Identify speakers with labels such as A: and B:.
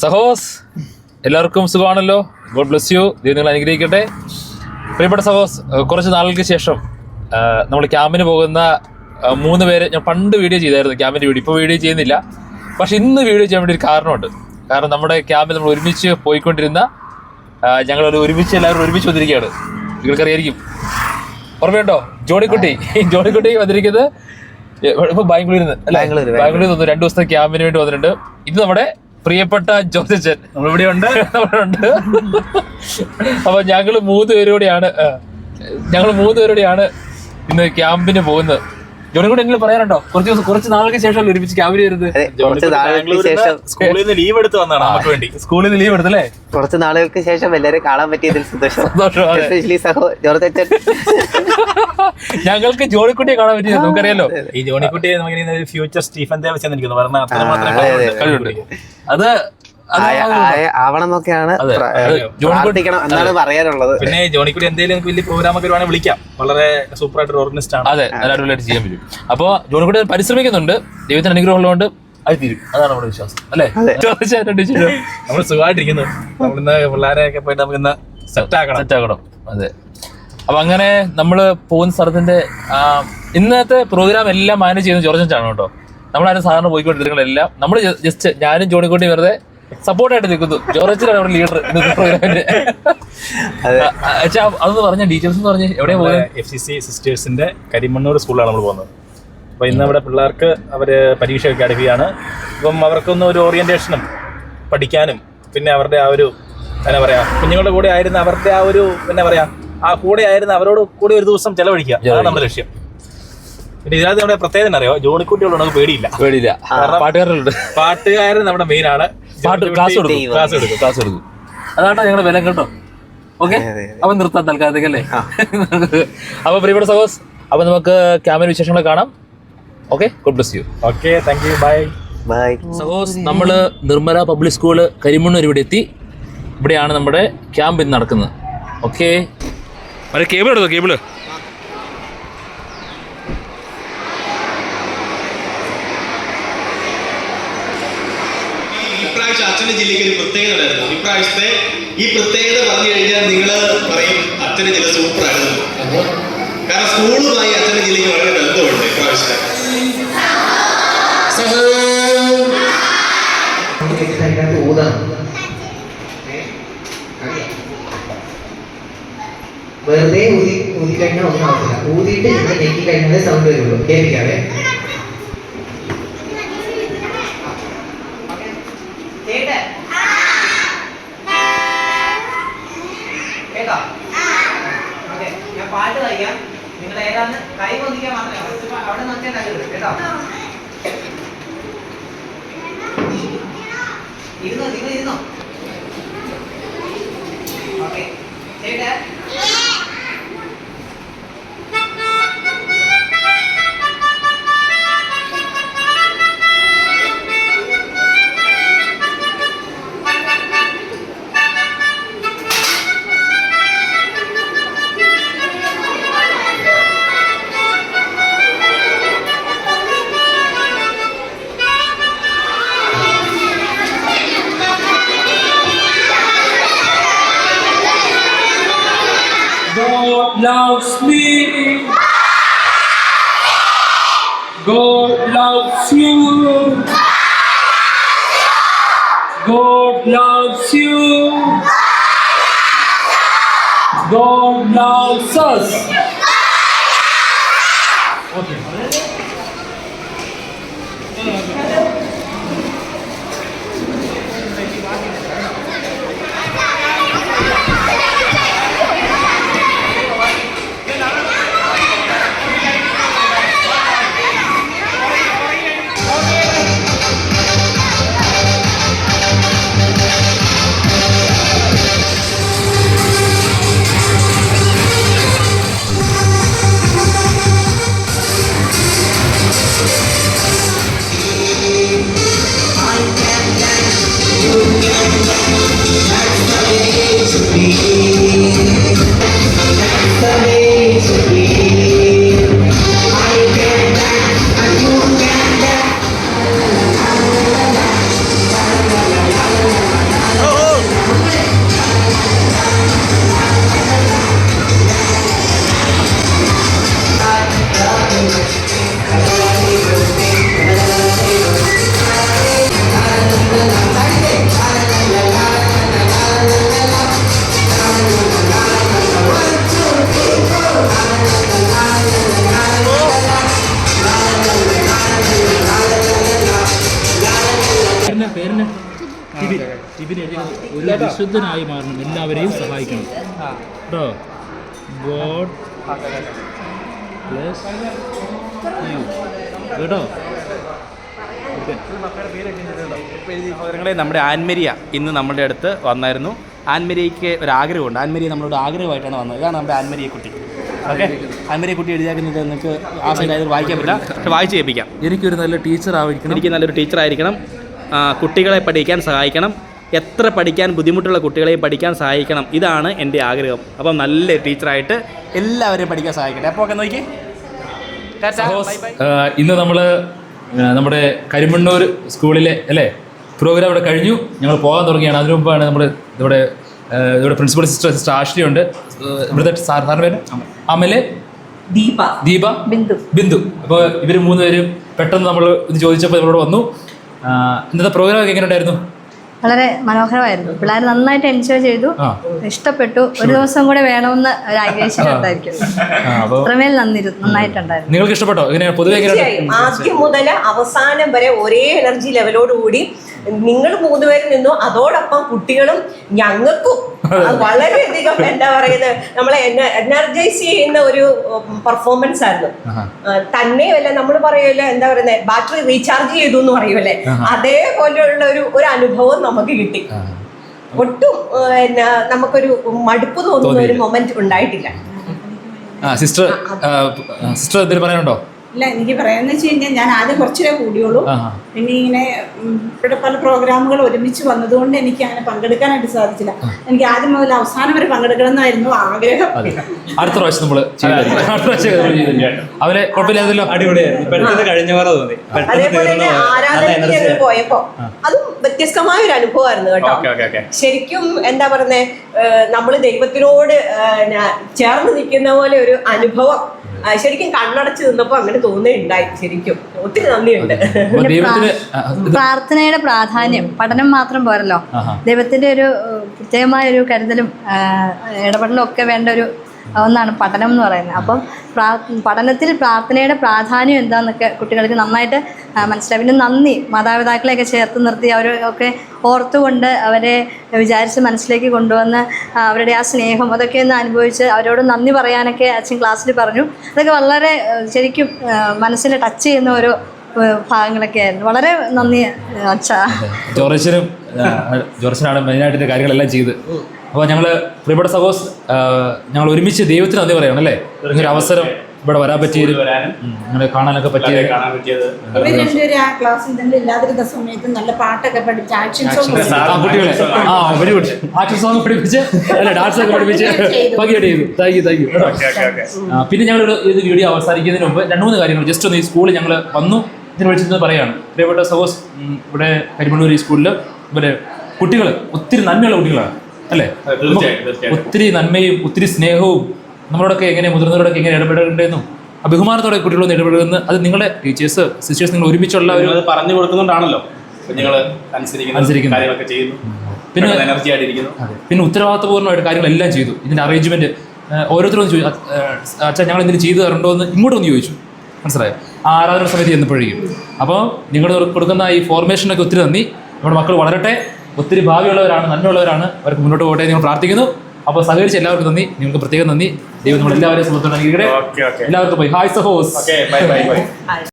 A: സഹോസ് എല്ലാവർക്കും സുഖമാണല്ലോ? God bless you ദൈവം നിങ്ങൾ അനുഗ്രഹിക്കട്ടെ. പ്രിയപ്പെട്ട സഹോസ് കുറച്ച് നാളുകൾക്ക് ശേഷം നമ്മൾ ക്യാമ്പിന് പോകുന്ന മൂന്ന് പേര് ഞാൻ പണ്ട് വീഡിയോ ചെയ്തായിരുന്നു ക്യാമ്പിന്റെ വീഡിയോ. ഇപ്പോൾ വീഡിയോ ചെയ്യുന്നില്ല. പക്ഷെ ഇന്ന് വീഡിയോ ചെയ്യാൻ വേണ്ടി ഒരു കാരണമുണ്ട്. കാരണം നമ്മുടെ ക്യാമ്പിൽ നമ്മൾ ഒരുമിച്ച് പോയിക്കൊണ്ടിരുന്ന ഞങ്ങൾ ഞങ്ങളൊരു ഒരുമിച്ച് എല്ലാവരും ഒരുമിച്ച് വന്നിരിക്കുകയാണ്. നിങ്ങൾക്കറിയായിരിക്കും. ഓർമ്മയുണ്ടോ? ജോണിക്കുട്ടി. ജോണിക്കുട്ടി വന്നിരിക്കുന്നത് ഇപ്പൊ ബാംഗ്ലൂരിൽ നിന്ന് ബാംഗ്ലൂരിൽ നിന്ന് രണ്ടു ദിവസത്തെ ക്യാമ്പിന് വേണ്ടി വന്നിട്ടുണ്ട്. ഇത് നമ്മുടെ പ്രിയപ്പെട്ട ജോസച്ചൻ
B: നമ്മളിവിടെ ഉണ്ട്
A: നമ്മളുണ്ട് ഉണ്ട് അപ്പൊ ഞങ്ങൾ മൂന്ന് പേരോടെയാണ് ഞങ്ങൾ മൂന്ന് പേരോടെയാണ് ഇന്ന് ക്യാമ്പിന് പോകുന്നത്. ജോണി കൂടെ എങ്കിലും പറയാനുണ്ടോ? കുറച്ച് ദിവസം കുറച്ച് നാളുകൾക്ക് ശേഷം ഒരുമിച്ച് ക്യാമ്പിന് വരുന്നത്?
C: സ്കൂളിൽ നിന്ന് ലീവ് എടുത്ത് വന്നതാണ് നമുക്ക് വേണ്ടി.
A: സ്കൂളിൽ നിന്ന് ലീവ് എടുത്തല്ലേ?
B: കുറച്ച് നാളുകൾക്ക് ശേഷം എല്ലാവരും കാണാൻ പറ്റിയതിൽ സന്തോഷം. എസ്പെഷ്യലി സഹോ
A: ഞങ്ങൾക്ക് ജോണിക്കുട്ടിയെ കാണാൻ പറ്റിയത് നമുക്കറിയാലോ.
C: ഈ ജോണിക്കുട്ടിയെ നമുക്ക് ഫ്യൂച്ചർ സ്റ്റീഫൻ ദേവസ് എന്നിരിക്കുന്നു പറഞ്ഞ അത്രമാത്രം
B: അതെ, പ്രാർത്ഥിക്കണം എന്നാണ് പറയാനുള്ളത്.
C: പിന്നെ ജോണിക്കുടി എന്തെങ്കിലും വലിയ പ്രോഗ്രാം ഒക്കെ വരുവാണെങ്കിൽ വിളിക്കാം. വളരെ സൂപ്പർ ആയിട്ട് ഓർഗനിസ്റ്റ് ആണ്.
A: അതെ നല്ല അടിപൊളിയായിട്ട് ചെയ്യാൻ പറ്റും. അപ്പോ ജോണിക്കുടി പരിശ്രമിക്കുന്നുണ്ട്. ദൈവത്തിന് അനുഗ്രഹം ഉള്ളതുകൊണ്ട് അത് തീരും. അതാണ് നമ്മുടെ വിശ്വാസം അല്ലേ?
C: നമ്മൾ സുഖമായിട്ടിരിക്കുന്നു. നമ്മളിന്ന് പിള്ളേരെയൊക്കെ പോയിട്ട് നമുക്ക് ഇന്ന് സെറ്റ് ആക്കണം.
A: സെറ്റ് ആക്കണം. അതെ. അപ്പൊ അങ്ങനെ നമ്മൾ പോകുന്ന സ്ഥലത്തിന്റെ ഇന്നത്തെ പ്രോഗ്രാം എല്ലാം മാനേജ് ചെയ്യുന്നത് ജോർജൻ ആണ് കേട്ടോ. നമ്മളാരും സാധാരണ പോയിക്കൊണ്ടിരിക്കുന്നതെല്ലാം നമ്മൾ ജസ്റ്റ് ഞാനും ജോണിക്കുട്ടി വെറുതെ സപ്പോർട്ടായിട്ട് നിൽക്കുന്നു. ജോർജനാണ് നമ്മുടെ ലീഡർ പ്രോഗ്രാമിന്റെ അതൊന്ന് പറഞ്ഞ ഡീറ്റെയിൽസ് എന്ന് പറഞ്ഞ എവിടെ പോകുന്നത്
C: എഫ് സി സി സിസ്റ്റേഴ്സിന്റെ കരിമണ്ണൂർ സ്കൂളിലാണ് നമ്മൾ പോകുന്നത്. അപ്പോൾ ഇന്ന് അവിടെ പിള്ളേർക്ക് അവർ പരീക്ഷയൊക്കെ അടുക്കുകയാണ് അപ്പം അവർക്കൊന്ന് ഒരു ഓറിയന്റേഷനും പഠിക്കാനും പിന്നെ അവരുടെ ആ ഒരു എന്നാ പറയാ കുഞ്ഞുങ്ങളുടെ കൂടെ ആയിരുന്ന അവരുടെ ആ ഒരു എന്നാ പറയാ ആ കൂടെ ആയിരുന്ന അവരോട് കൂടി ഒരു ദിവസം ചെലവഴിക്കുക. അതാണ് നമ്മുടെ ലക്ഷ്യം. പിന്നെ ഇതിനകത്ത് നമ്മുടെ പ്രത്യേകത അറിയോ? ജോണിക്കുട്ടിയുള്ള നമുക്ക് പേടിയില്ല.
A: പേടിയില്ല പാട്ടുകാരുണ്ട്
C: പാട്ടുകാരൻ നമ്മുടെ മെയിനാണ് ആണ്.
A: പാട്ട് ക്ലാസ് കൊടുക്കും
C: ക്ലാസ് എടുക്കും
A: ക്ലാസ് എടുക്കും അതാട്ടോ ഞങ്ങളുടെ വില കേട്ടോ. ഓക്കെ
B: അപ്പൊ
A: അപ്പൊ തൽക്കാലത്തേക്ക് തൽക്കാലത്തേക്കല്ലേ അപ്പൊ പ്രിയപ്പെട്ട സഹോസ് അപ്പൊ നമുക്ക് ക്യാമറ വിശേഷങ്ങളെ കാണാം. Okay good bless you
C: okay thank you bye
B: bye
A: സഹോസ് നമ്മൾ നിർമ്മല പബ്ലിക് സ്കൂൾ കരിമണ്ണൂർ ഇവിടെ എത്തി. ഇവിടെയാണ് നമ്മുടെ ക്യാമ്പ് ഇന്ന് നടക്കുന്നത്. ഓക്കെ മറ്റേ കേബിൾ എടുത്തോ
D: കേബിൾ അച്ഛന്റെ ജില്ലയ്ക്ക് ഒരു പ്രത്യേകത ഉണ്ടായിരുന്നു. ഇപ്രാവശ്യത്തെ ഈ പ്രത്യേകത പറഞ്ഞു കഴിഞ്ഞാൽ നിങ്ങൾ പറയും അച്ഛന് ജില്ല സൂപ്പറായിരുന്നു കാരണം സ്കൂളുമായി അച്ഛന് ജില്ലയ്ക്ക് വളരെ ബന്ധമുണ്ട് ഇപ്രാവശ്യത്തെ.
E: വെറുതെ ഊതി ഊതി കഴിഞ്ഞാൽ ഒന്നും ആവത്തില്ല. ഊതിയിട്ട് ഞെക്കി കഴിഞ്ഞാലേ സൗണ്ട് വരുള്ളൂ. കേൾപ്പിക്കാവേ? ഇരുന്നോ
F: God loves me. God loves you. God loves you. God loves us.
A: ഒരു വിശുദ്ധനായി മാറണം. എല്ലാവരെയും സഹായിക്കണം. കേട്ടോ ഗോഡ് പ്ലസ് യു. കേട്ടോ?
C: നമ്മുടെ ആൻമരിയ ഇന്ന് നമ്മുടെ അടുത്ത് വന്നായിരുന്നു. ആൻമരിയയ്ക്ക് ഒരു ആഗ്രഹമുണ്ട് ആൻമരിയ നമ്മളോട് ആഗ്രഹമായിട്ടാണ് വന്നത്. ഇതാണ് നമ്മുടെ ആൻമരിയ കുട്ടി. ഓക്കെ? ആൻമരിയ കുട്ടി എഴുതിയാക്കുന്നത് നിങ്ങൾക്ക് ആ സൈഡ് വായിക്കാൻ പറ്റില്ല. പക്ഷെ വായിച്ച് കേൾപ്പിക്കാം.
A: എനിക്കൊരു നല്ല ടീച്ചർ ആയിരിക്കണം
C: എനിക്ക് നല്ലൊരു ടീച്ചറായിരിക്കണം. ആയിരിക്കണം കുട്ടികളെ പഠിക്കാൻ സഹായിക്കണം. എത്ര പഠിക്കാൻ ബുദ്ധിമുട്ടുള്ള കുട്ടികളെയും പഠിക്കാൻ സഹായിക്കണം ഇതാണ് എന്റെ ആഗ്രഹം. അപ്പം നല്ല ടീച്ചറായിട്ട് എല്ലാവരെയും പഠിക്കാൻ സഹായിക്കട്ടെ. അപ്പോൾ ഒക്കെ നോക്കി.
A: ഇന്ന് നമ്മൾ നമ്മുടെ കരിമണ്ണൂർ സ്കൂളിലെ അല്ലേ? പ്രോഗ്രാം ഇവിടെ കഴിഞ്ഞു. ഞങ്ങൾ പോകാൻ തുടങ്ങിയാണ്. അതിനു മുമ്പാണ് നമ്മൾ ഇവിടെ ഇവിടെ പ്രിൻസിപ്പൽ സിസ്റ്റർ സിസ്റ്റർ ആഹ് ഇവിടുത്തെ സാർ സാറിന്റെ പേര്? അമൽ.
G: ദീപ.
A: ദീപ.
G: ബിന്ദു.
A: ബിന്ദു. അപ്പോൾ ഇവർ മൂന്ന് പേരും പെട്ടെന്ന് നമ്മൾ ഇത് ചോദിച്ചപ്പോൾ നമ്മളോട് വന്നു. ഇന്നത്തെ പ്രോഗ്രാം ഒക്കെ എങ്ങനെ ഉണ്ടായിരുന്നു
H: വളരെ മനോഹരമായിരുന്നു. പിള്ളേർ നന്നായിട്ട് എൻജോയ് ചെയ്തു. ഇഷ്ടപ്പെട്ടു. ഒരു ദിവസം കൂടെ വേണമെന്ന് ഒരു ആഗ്രഹിച്ചിട്ടുണ്ടായിരിക്കും
A: അപ്പോൾ
H: അത്രമേൽ നന്നായിട്ടുണ്ടായിരുന്നു.
A: നിങ്ങൾക്ക് ഇഷ്ടപ്പെട്ടോ?
G: തീർച്ചയായും. ആദ്യം മുതൽ അവസാനം വരെ ഒരേ എനർജി ലെവലോടുകൂടി നിങ്ങൾ മൂന്നുപേരും നിന്നു. അതോടൊപ്പം കുട്ടികളും ഞങ്ങൾക്കും വളരെയധികം എന്താ പറയുന്നത് നമ്മളെ എനർജൈസ് ചെയ്യുന്ന ഒരു പെർഫോമൻസ് ആയിരുന്നു. തന്നെയല്ല നമ്മൾ പറയുമല്ലോ എന്താ പറയുന്നത് ബാറ്ററി റീചാർജ് ചെയ്തു എന്ന് പറയുമല്ലേ? അതേപോലെയുള്ള ഒരു ഒരു അനുഭവം നമുക്ക് കിട്ടി. ഒട്ടും പിന്നെ നമുക്കൊരു മടുപ്പ് തോന്നുന്ന ഒരു മൊമെന്റ് ഉണ്ടായിട്ടില്ല.
A: സിസ്റ്റർ സിസ്റ്റർ എന്തെങ്കിലും പറയാനുണ്ടോ?
I: ഇല്ല എനിക്ക് പറയാന്ന് വെച്ച് കഴിഞ്ഞാൽ ഞാൻ ആദ്യം കുറച്ചേ കൂടിയുള്ളൂ. പിന്നെ ഇങ്ങനെ ഇവിടെ പല പ്രോഗ്രാമുകൾ ഒരുമിച്ച് വന്നതുകൊണ്ട് എനിക്ക് അങ്ങനെ പങ്കെടുക്കാനായിട്ട് സാധിച്ചില്ല. എനിക്ക് ആദ്യം മുതൽ അവസാനം വരെ പങ്കെടുക്കണം എന്നായിരുന്നു ആഗ്രഹം
A: അടുത്ത പ്രാവശ്യം നമ്മൾ അവരെ കുഴപ്പമില്ലാതല്ലോ
J: അടിപൊളിയായിരുന്നു. പെട്ടെന്ന് കഴിഞ്ഞ പോലെ തോന്നി.
G: അതേപോലെ തന്നെ
J: തീർന്നു
G: ആരാധനയ്ക്ക് പോയപ്പോ അതും വ്യത്യസ്തമായ ഒരു അനുഭവമായിരുന്നു കേട്ടോ. ശരിക്കും എന്താ പറയുന്നേ നമ്മൾ ദൈവത്തിനോട് ചേർന്ന് നിൽക്കുന്ന പോലെ ഒരു അനുഭവം. ശരിക്കും കണ്ണടച്ച് നിന്നപ്പോ അങ്ങനെ തോന്നുന്നുണ്ടായി ശരിക്കും. ഒത്തിരി നന്ദിയുണ്ട്.
H: പ്രാർത്ഥനയുടെ പ്രാധാന്യം പഠനം മാത്രം പോരല്ലോ. ദൈവത്തിന്റെ ഒരു പ്രത്യേകമായ ഒരു കരുതലും ഇടപെടലും ഒക്കെ വേണ്ട ഒരു ഒന്നാണ് പഠനം എന്ന് പറയുന്നത്. അപ്പം പ്രാ പഠനത്തിൽ പ്രാർത്ഥനയുടെ പ്രാധാന്യം എന്താണെന്നൊക്കെ കുട്ടികൾക്ക് നന്നായിട്ട് മനസ്സിലായി. പിന്നെ നന്ദി മാതാപിതാക്കളെയൊക്കെ ചേർത്ത് നിർത്തി അവരൊക്കെ ഓർത്തുകൊണ്ട് അവരെ വിചാരിച്ച് മനസ്സിലേക്ക് കൊണ്ടുവന്ന് അവരുടെ ആ സ്നേഹം അതൊക്കെ ഒന്ന് അനുഭവിച്ച് അവരോട് നന്ദി പറയാനൊക്കെ അച്ഛൻ ക്ലാസ്സിൽ പറഞ്ഞു. അതൊക്കെ വളരെ ശരിക്കും മനസ്സിനെ ടച്ച് ചെയ്യുന്ന ഒരു ഭാഗങ്ങളൊക്കെ ആയിരുന്നു. വളരെ നന്ദി അച്ഛാ.
A: ജോർജനും ജോർജനാണ് മെയിനായിട്ട് കാര്യങ്ങളെല്ലാം ചെയ്ത്. അപ്പോൾ ഞങ്ങൾ പ്രിയപ്പെട്ട സഹോസ് ഞങ്ങൾ ഒരുമിച്ച് ദൈവത്തിന് നന്ദി പറയണം അല്ലേ? ഒരു അവസരം ഇവിടെ വരാൻ പറ്റിയത് ഞങ്ങളെ കാണാനൊക്കെ പറ്റിയത്
C: കാണാൻ പറ്റിയത്
I: ഒരു ആ ക്ലാസ് എന്തെങ്കിലും ഇല്ലാതിരുന്ന സമയത്ത് നല്ല പാട്ടൊക്കെ പഠിച്ച് ആക്ഷൻ സോങ്
A: ആ കുട്ടികളെ. ആ വെരി ഗുഡ് ആക്ഷൻ സോങ് പഠിപ്പിച്ച് അല്ല ഡാൻസ് ഒക്കെ പഠിപ്പിച്ച് ഭംഗിയായിട്ട് ചെയ്തു. താങ്ക് യു താങ്ക് യു പിന്നെ ഞങ്ങൾ ഇത് വീഡിയോ അവസാനിക്കുന്നതിന് മുമ്പ് രണ്ട് മൂന്ന് കാര്യങ്ങൾ ജസ്റ്റ് ഒന്ന് ഈ സ്കൂളിൽ ഞങ്ങൾ വന്നു. ഇതിന് വിളിച്ചത് പറയാണ്. പ്രിയപ്പെട്ട സഹോസ് ഇവിടെ കരിമണ്ണൂർ ഈ സ്കൂളിൽ ഇവിടെ കുട്ടികൾ ഒത്തിരി നന്മയുള്ള കുട്ടികളാണ്. അല്ലേ. ഒത്തിരി നന്മയും ഒത്തിരി സ്നേഹവും നമ്മളോടൊക്കെ എങ്ങനെ മുതിർന്നവരോടൊക്കെ എങ്ങനെ ഇടപെടേണ്ടതെന്നും അഭിമാനത്തോടെ കുട്ടികളൊന്ന് ഇടപെടുന്നു അത് നിങ്ങളെ ടീച്ചേഴ്സ് സിസ്റ്റേഴ്സ് നിങ്ങൾ ഒരുമിച്ചുള്ള ഒരു
C: പറഞ്ഞു കൊടുക്കുന്നുണ്ടാണല്ലോ. കുഞ്ഞുങ്ങൾ അനുസരിക്കുന്നു. കാര്യങ്ങളൊക്കെ ചെയ്യുന്നു.
A: പിന്നെ-
C: എനർജി ആയിട്ടിരിക്കുന്നു.
A: പിന്നെ ഉത്തരവാദിത്തപൂർണമായിട്ട് കാര്യങ്ങളെല്ലാം ചെയ്തു. ഇതിന്റെ അറേഞ്ച്മെന്റ് ഓരോരുത്തരും ചോദിച്ചു അച്ഛൻ ഞങ്ങൾ ഇതിന് ചെയ്തു തരണ്ടോ എന്ന് ഇങ്ങോട്ടൊന്ന് ചോദിച്ചു. മനസ്സിലായോ? ആ ആരാധന സമയത്ത് ചെന്നപ്പോഴേക്കും അപ്പോൾ നിങ്ങൾ കൊടുക്കുന്ന ഈ ഫോർമേഷനൊക്കെ ഒത്തിരി നന്ദി. നമ്മുടെ മക്കൾ വളരട്ടെ. ഒത്തിരി ഭാവിയുള്ളവരാണ് നന്മയുള്ളവരാണ്. അവർക്ക് മുന്നോട്ട് പോകട്ടെ നിങ്ങൾ പ്രാർത്ഥിക്കുന്നു. അപ്പോൾ സഹകരിച്ച എല്ലാവർക്കും നന്ദി. നിങ്ങൾക്ക് പ്രത്യേകം നന്ദി. ദൈവം നമ്മൾ എല്ലാവരെയും സുഹൃത്തുക്കളെ
C: ഓക്കെ ഓക്കെ.
A: എല്ലാവർക്കും പോയി. Hi സഹോസ്.
C: Okay bye bye bye.